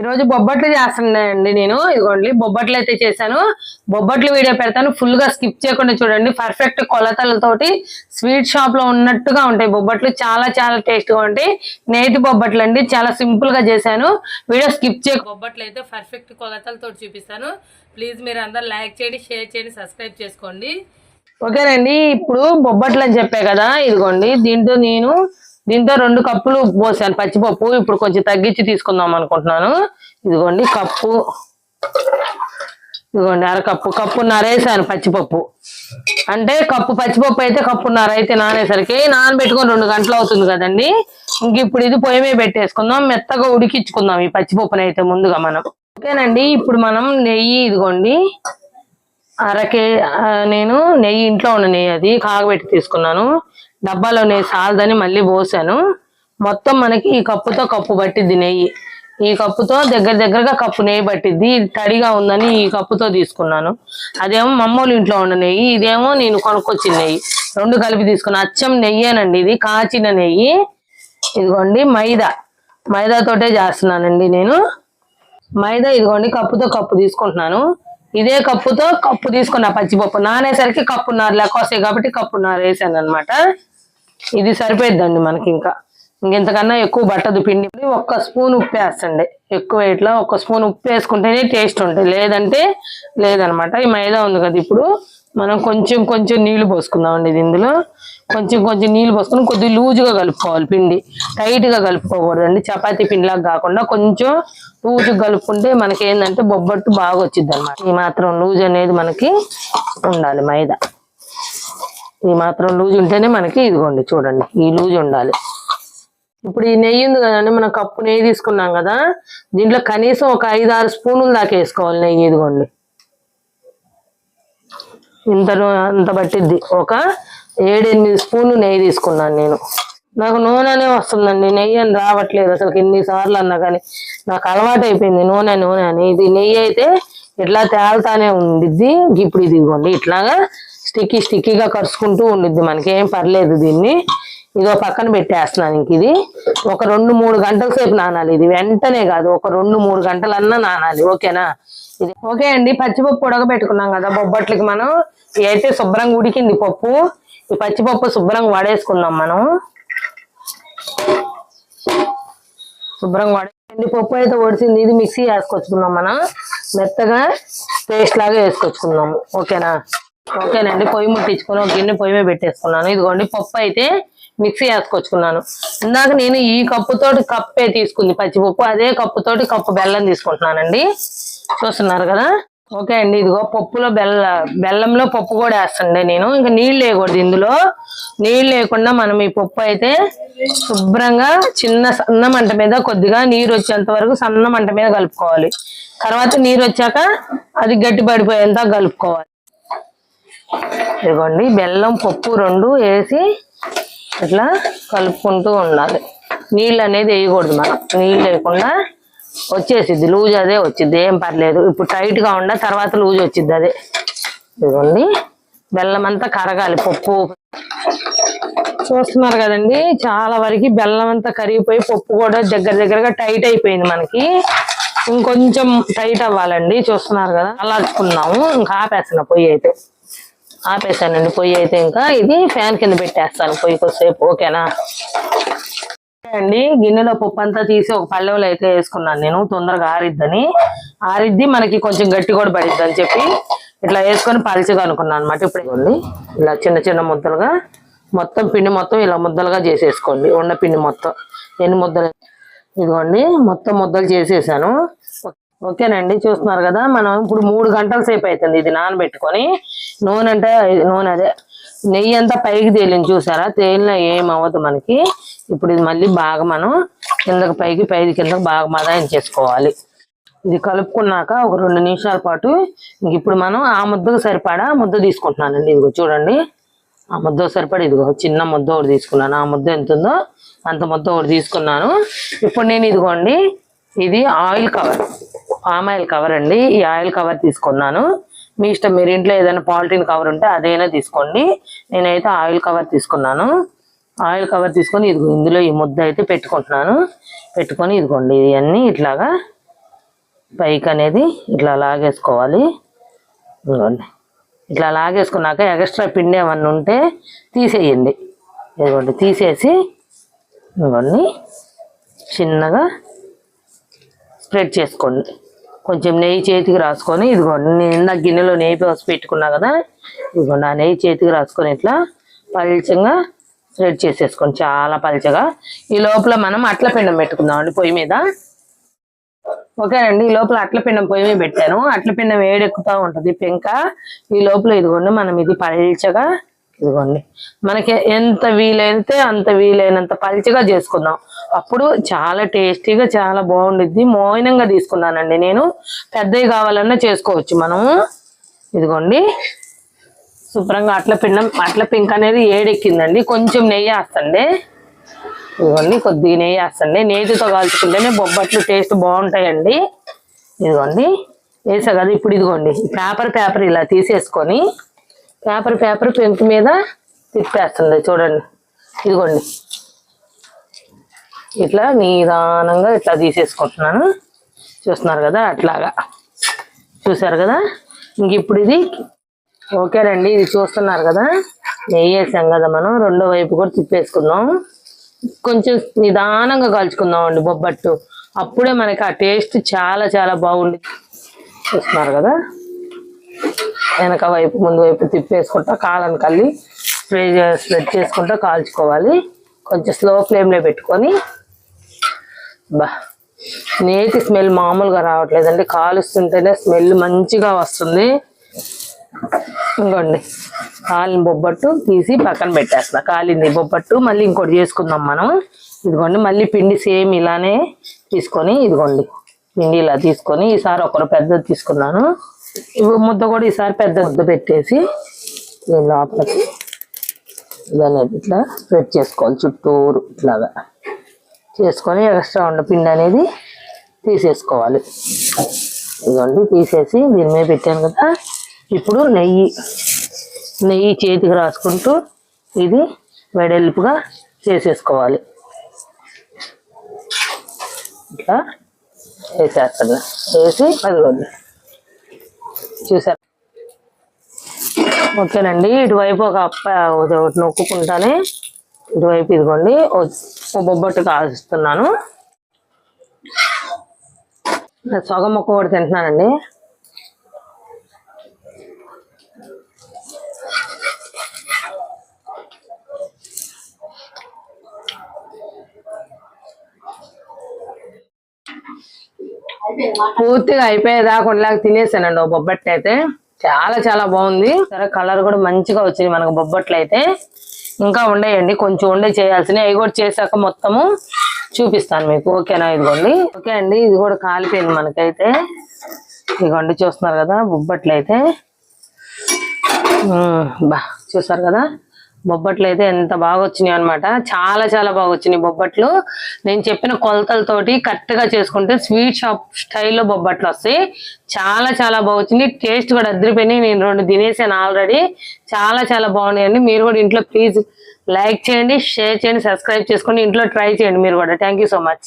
ఈరోజు బొబ్బట్లు చేస్తున్నానండి నేను. ఇదిగోండి బొబ్బట్లు అయితే చేశాను. బొబ్బట్లు వీడియో పెడతాను. ఫుల్గా స్కిప్ చేయకుండా చూడండి. పర్ఫెక్ట్ కొలతలతోటి స్వీట్ షాప్లో ఉన్నట్టుగా ఉంటాయి బొబ్బట్లు. చాలా చాలా టేస్ట్గా ఉంటాయి. నేతి బొబ్బట్లు అండి. చాలా సింపుల్గా చేశాను. వీడియో స్కిప్ చేయ బొబ్బట్లు అయితే పర్ఫెక్ట్ కొలతలతో చూపిస్తాను. ప్లీజ్ మీరు అందరు లైక్ చేయండి షేర్ చేయండి సబ్స్క్రైబ్ చేసుకోండి. ఓకేనండి. ఇప్పుడు బొబ్బట్లు అని చెప్పే కదా. ఇదిగోండి దీంతో నేను దీంతో రెండు కప్పులు పోసాను పచ్చిపప్పు. ఇప్పుడు కొంచెం తగ్గించి తీసుకుందాం అనుకుంటున్నాను. ఇదిగోండి కప్పు. ఇదిగోండి అరకప్పు కప్పున్నర వేసాను పచ్చిపప్పు. అంటే కప్పు పచ్చిపప్పు అయితే కప్పున్నర అయితే నానేసరికి నానబెట్టుకొని రెండు గంటలు అవుతుంది కదండి. ఇంక ఇప్పుడు ఇది పొయ్యి మీద పెట్టేసుకుందాం. మెత్తగా ఉడికించుకుందాం ఈ పచ్చిపప్పుని అయితే ముందుగా మనం. ఓకేనండి ఇప్పుడు మనం నెయ్యి ఇదిగోండి. అరకే నేను నెయ్యి ఇంట్లో ఉన్న నెయ్యి అది కాగబెట్టి తీసుకున్నాను. డబ్బాలో నేను సాలదని మళ్ళీ పోసాను. మొత్తం మనకి ఈ కప్పుతో కప్పు పట్టిద్ది నెయ్యి. ఈ కప్పుతో దగ్గర దగ్గరగా కప్పు నెయ్యి పట్టిద్ది. తడిగా ఉందని ఈ కప్పుతో తీసుకున్నాను. అదేమో మమ్మోలు ఇంట్లో ఉన్న నెయ్యి ఇదేమో నేను కొనుక్కొచ్చిన నెయ్యి. రెండు కలిపి తీసుకున్నా. అచ్చం నెయ్యేనండి ఇది కాచిన నెయ్యి. ఇదిగోండి మైదా. మైదాతోటే చేస్తున్నానండి నేను. మైదా ఇదిగోండి కప్పుతో కప్పు తీసుకుంటున్నాను. ఇదే కప్పుతో కప్పు తీసుకున్నా పచ్చిపప్పు. నానేసరికి కప్పున్నర లెక్క వస్తాయి కాబట్టి కప్పున్నర వేసాను అనమాట ఇది సరిపోయిద్దండి మనకి ఇంకా. ఇంకెంతకన్నా ఎక్కువ పట్టదు. పిండి ఒక్క స్పూన్ ఉప్పు వేస్తండి. ఎక్కువ ఇట్లా ఒక్క స్పూన్ ఉప్పు వేసుకుంటేనే టేస్ట్ ఉంటుంది. లేదంటే లేదనమాట. ఈ మైదా ఉంది కదా ఇప్పుడు. మనం కొంచెం కొంచెం నీళ్ళు పోసుకుందామండి ఇది ఇందులో. కొంచెం కొంచెం నీళ్ళు పోసుకుని కొద్దిగా లూజుగా కలుపుకోవాలి పిండి. టైట్గా కలుపుకోకూడదండి. చపాతీ పిండిలాగా కాకుండా కొంచెం లూజుగా కలుపుకుంటే మనకి ఏంటంటే బొబ్బట్టు బాగా వచ్చింది అనమాట ఈ మాత్రం లూజ్ అనేది మనకి ఉండాలి మైదా. ఇది మాత్రం లూజ్ ఉంటేనే మనకి ఇదిగోండి చూడండి ఈ లూజ్ ఉండాలి. ఇప్పుడు ఈ నెయ్యి ఉంది కదండి మనం కప్పు నెయ్యి తీసుకున్నాం కదా దీంట్లో కనీసం ఒక ఐదు ఆరు స్పూనులు దాకా వేసుకోవాలి నెయ్యి ఇదిగోండి. ఇంత అంత పట్టిద్ది. ఒక ఏడెనిమిది స్పూన్లు నెయ్యి తీసుకున్నాను నేను. నాకు నూనెనే వస్తుందండి నెయ్యి అని రావట్లేదు అసలు ఎన్నిసార్లు అన్నా కానీ. నాకు అలవాటు అయిపోయింది నూనె నూనె అని. ఇది నెయ్యి అయితే ఇట్లా తేల్తానే ఉండిద్ది. ఇప్పుడు ఇది ఇదిగోండి ఇట్లాగా స్టిక్కీ స్టిక్కీగా కరుచుకుంటూ ఉండిద్ది. మనకి ఏం పర్లేదు దీన్ని. ఇదో పక్కన పెట్టేస్తున్నాను ఇంక ఇది. ఒక రెండు మూడు గంటల సేపు నానాలి. ఇది వెంటనే కాదు ఒక రెండు మూడు గంటలన్నా నానాలి. ఓకేనా? ఇది ఓకే అండి పచ్చిపప్పు ఉడకబెట్టుకున్నాం కదా బొబ్బట్లకి మనం. ఇది అయితే శుభ్రంగా ఉడికింది పప్పు. ఈ పచ్చిపప్పు శుభ్రంగా వడేసుకుందాం మనం. శుభ్రంగా వడేయండి. పప్పు అయితే ఒడిసింది. ఇది మిక్సీ వేసుకొచ్చుకున్నాం మనం. మెత్తగా పేస్ట్ లాగా వేసుకొచ్చుకున్నాము ఓకేనా? ఓకేనండి. పొయ్యి ముట్టించుకుని ఒక గిన్నె పొయ్యి మీద పెట్టేసుకున్నాను. ఇదిగోండి పప్పు అయితే మిక్సీ వేసుకొచ్చుకున్నాను. ఇందాక నేను ఈ కప్పుతోటి కప్పే తీసుకుంది పచ్చిపప్పు. అదే కప్పుతోటి కప్పు బెల్లం తీసుకుంటున్నానండి. చూస్తున్నారు కదా? ఓకే అండి. ఇదిగో పప్పులో బెల్ల బెల్లంలో పప్పు కూడా వేస్తుండే నేను. ఇంకా నీళ్ళు వేయకూడదు ఇందులో. నీళ్ళు లేకుండా మనం ఈ పప్పు అయితే శుభ్రంగా చిన్న సన్న మంట మీద కొద్దిగా నీరు వచ్చేంత వరకు సన్న మంట మీద కలుపుకోవాలి. తర్వాత నీరు వచ్చాక అది గట్టి పడిపోయేంత కలుపుకోవాలి. ఇదిగోండి బెల్లం పప్పు రెండు వేసి ఇట్లా కలుపుకుంటూ ఉండాలి. నీళ్ళు అనేది వేయకూడదు మనం. నీళ్ళు వేయకుండా వచ్చేసిద్ది. లూజ్ అదే వచ్చింది ఏం పర్లేదు. ఇప్పుడు టైట్గా ఉండ తర్వాత లూజ్ వచ్చింది అదే. ఇదిగోండి. బెల్లం అంతా కరగాలి. పప్పు. చూస్తున్నారు కదండి చాలా వరకు బెల్లం అంతా కరిగిపోయి పప్పు కూడా దగ్గర దగ్గరగా టైట్ అయిపోయింది మనకి. ఇంకొంచెం టైట్ అవ్వాలండి. చూస్తున్నారు కదా అలాచుకున్నాము ఇంకా ఆపేస్తున్నా పొయ్యి అయితే. ఆపేసానండి పొయ్యి అయితే ఇంకా. ఇది ఫ్యాన్ కింద పెట్టేస్తాను పొయ్యి కొద్దిసేపు. ఓకేనా? అండి. గిన్నెలో పప్పు అంతా తీసి ఒక పళ్ళెంలో అయితే వేసుకున్నాను నేను. తొందరగా ఆరిద్దని. ఆరిద్ది మనకి కొంచెం గట్టి కూడా పడిద్ది అని చెప్పి ఇట్లా వేసుకొని పలిచగా అనుకున్నాను అనమాట ఇప్పుడు ఇలా చిన్న చిన్న ముద్దలుగా మొత్తం పిండి మొత్తం ఇలా ముద్దలుగా చేసేసుకోండి. ఉన్న పిండి మొత్తం. ఎన్ని ముద్దలు? ఇదిగోండి. మొత్తం ముద్దలు చేసేసాను. ఓకేనండి. చూస్తున్నారు కదా మనం ఇప్పుడు మూడు గంటల సేపు అవుతుంది ఇది నానబెట్టుకొని. నూనె అంటే నూనె అదే నెయ్యి అంతా పైకి తేలింది చూసారా? తేలిన ఏం అవ్వదు మనకి. ఇప్పుడు ఇది మళ్ళీ బాగా మనం కిందకి పైకి పైకి కిందకి బాగా మదాయం చేసుకోవాలి. ఇది కలుపుకున్నాక ఒక రెండు నిమిషాల పాటు ఇంక ఇప్పుడు మనం ఆ ముద్దకు సరిపడా ముద్ద తీసుకుంటున్నానండి. ఇదిగో చూడండి. ఆ ముద్ద సరిపడా ఇదిగో చిన్న ముద్ద ఒకటి తీసుకున్నాను. ఆ ముద్ద ఎంత ఉందో అంత ముద్ద ఒకటి తీసుకున్నాను. ఇప్పుడు నేను ఇదిగోండి ఇది oil cover. Palm oil cover అండి. ఈ ఆయిల్ కవర్ తీసుకున్నాను. మీ ఇష్టం మీరు ఇంట్లో ఏదైనా పాలిథిన్ కవర్ ఉంటే అదైనా తీసుకోండి. నేనైతే ఆయిల్ కవర్ తీసుకున్నాను. ఆయిల్ కవర్ తీసుకొని ఇదిగో ఇందులో ఈ ముద్ద అయితే పెట్టుకుంటున్నాను. పెట్టుకొని ఇదిగోండి ఇవన్నీ ఇట్లాగా పైకి అనేది ఇట్లా లాగేసుకోవాలి. ఇదిగోండి. ఇట్లా లాగేసుకున్నాక ఎక్స్ట్రా పిండి ఏమన్నా ఉంటే తీసేయండి. ఇదిగోండి తీసేసి ఇదిగోండి చిన్నగా స్ప్రెడ్ చేసుకోండి. కొంచెం నెయ్యి చేతికి రాసుకొని ఇదిగోండి నేను ఇందాక గిన్నెలో నెయ్యి పోసి పెట్టుకున్నా కదా ఇదిగోండి ఆ నెయ్యి చేతికి రాసుకొని ఇట్లా పల్చంగా స్ప్రెడ్ చేసేసుకోండి చాలా పలచగా. ఈ లోపల మనం అట్ల పిండం పెట్టుకుందామండి పొయ్యి మీద. ఓకేనండి ఈ లోపల అట్ల పిండం పొయ్యి మీద పెట్టాను. అట్ల పిండం వేడెక్కుతూ ఉంటుంది పెంక. ఈ లోపల ఇదిగోండి మనం ఇది పల్చగా ఇదిగోండి. మనకి ఎంత వీలైతే అంత వీలైనంత పల్చగా చేసుకుందాం. అప్పుడు చాలా టేస్టీగా చాలా బాగుండిద్ది. మోయినంగా తీసుకున్నానండి నేను. పెద్దవి కావాలన్నా చేసుకోవచ్చు మనము. ఇదిగోండి శుభ్రంగా అట్ల పిండం అట్ల పింక్ అనేది ఏడెక్కిందండి. కొంచెం నెయ్యి వేస్తండి. ఇదిగోండి కొద్దిగా నెయ్యి వేస్తండి. నేతితో కాల్చుకుంటేనే బొబ్బట్లు టేస్ట్ బాగుంటాయండి. ఇదిగోండి వేసా కదా ఇప్పుడు ఇదిగోండి. పేపర్ పేపర్ ఇలా తీసేసుకొని పేపర్ పేపర్ పెంకు మీద తిప్పేస్తుంది చూడండి. ఇదిగోండి. ఇట్లా నిదానంగా ఇట్లా తీసేసుకుంటున్నాను. చూస్తున్నారు కదా అట్లాగా. చూసారు కదా? ఇంక ఇప్పుడు ఇది ఓకేనండి ఇది చూస్తున్నారు కదా? నెయ్యి వేసాం కదా మనం. రెండో వైపు కూడా తిప్పేసుకుందాం. కొంచెం నిదానంగా కాల్చుకుందాం అండి బొబ్బట్టు. అప్పుడే మనకి ఆ టేస్ట్ చాలా చాలా బాగుంది చూస్తున్నారు కదా? వెనక వైపు ముందు వైపు తిప్పేసుకుంటా కాలను కల్లి స్ప్రే స్ప్రెడ్ చేసుకుంటా కాల్చుకోవాలి. కొంచెం స్లో ఫ్లేమ్లో పెట్టుకొని. బా నేతి స్మెల్ మామూలుగా రావట్లేదండి. కాలుస్తుంటేనే స్మెల్ మంచిగా వస్తుంది. ఇంకోండి కాలిన బొబ్బట్టు తీసి పక్కన పెట్టేస్తా. కాలింది బొబ్బట్టు మళ్ళీ ఇంకోటి చేసుకుందాం మనం ఇదిగోండి మళ్ళీ పిండి సేమ్ ఇలానే తీసుకొని ఇదిగోండి పిండి ఇలా తీసుకొని ఈసారి ఒకరు పెద్దది తీసుకున్నాను. ఇవి ముద్ద కూడా ఈసారి పెద్ద ముద్ద పెట్టేసి లోపలికి ఇదనేది ఇట్లా స్ప్రెడ్ చేసుకోవాలి చుట్టూరు ఇట్లాగా. చేసుకొని ఎక్స్ట్రా ఉన్న పిండి అనేది తీసేసుకోవాలి. ఇదిగోండి తీసేసి దీని మీద పెట్టాను కదా. ఇప్పుడు నెయ్యి నెయ్యి చేతికి రాసుకుంటూ ఇది వెడల్పుగా చేసేసుకోవాలి. ఇట్లా వేసేస్తాను. వేసి అదిగోండి. చూసారు? ఓకేనండి. ఇటువైపు ఒక అప్ప ఒకటి నొక్కుకుంటానే ఇటువైపు ఇదిగోండి. ఓ ఓ బొబ్బట్టు కాల్స్తున్నాను. సగం మొక్క కూడా తింటున్నానండి. పూర్తిగా అయిపోయేదాకా ఉండలేక తినేసానండి ఓ బొబ్బట్లు అయితే. చాలా చాలా బాగుంది. సరే కలర్ కూడా మంచిగా వచ్చింది మనకు బొబ్బట్లు అయితే. ఇంకా ఉండేయండి కొంచెం ఉండే చేయాల్సినవి. అవి కూడా చేశాక మొత్తము చూపిస్తాను మీకు. ఓకేనా ఇదిగోండి? ఓకే అండి ఇది కూడా కాలిపోయింది మనకైతే. ఇదిగోండి చూస్తున్నారు కదా బొబ్బట్లు అయితే. బా చూసారు కదా? బొబ్బట్లు అయితే ఎంత బాగా వచ్చినాయి అనమాట చాలా చాలా బాగా వచ్చినాయి బొబ్బట్లు. నేను చెప్పిన కొలతలతోటి కరెక్ట్గా చేసుకుంటే స్వీట్ షాప్ స్టైల్లో బొబ్బట్లు వస్తాయి. చాలా చాలా బాగా వచ్చింది టేస్ట్ కూడా అద్దరిపోయినాయి. నేను రెండు తినేసాను ఆల్రెడీ. చాలా చాలా బాగున్నాయండి. మీరు కూడా ఇంట్లో ప్లీజ్ లైక్ చేయండి షేర్ చేయండి సబ్స్క్రైబ్ చేసుకోండి. ఇంట్లో ట్రై చేయండి మీరు కూడా. Thank so much.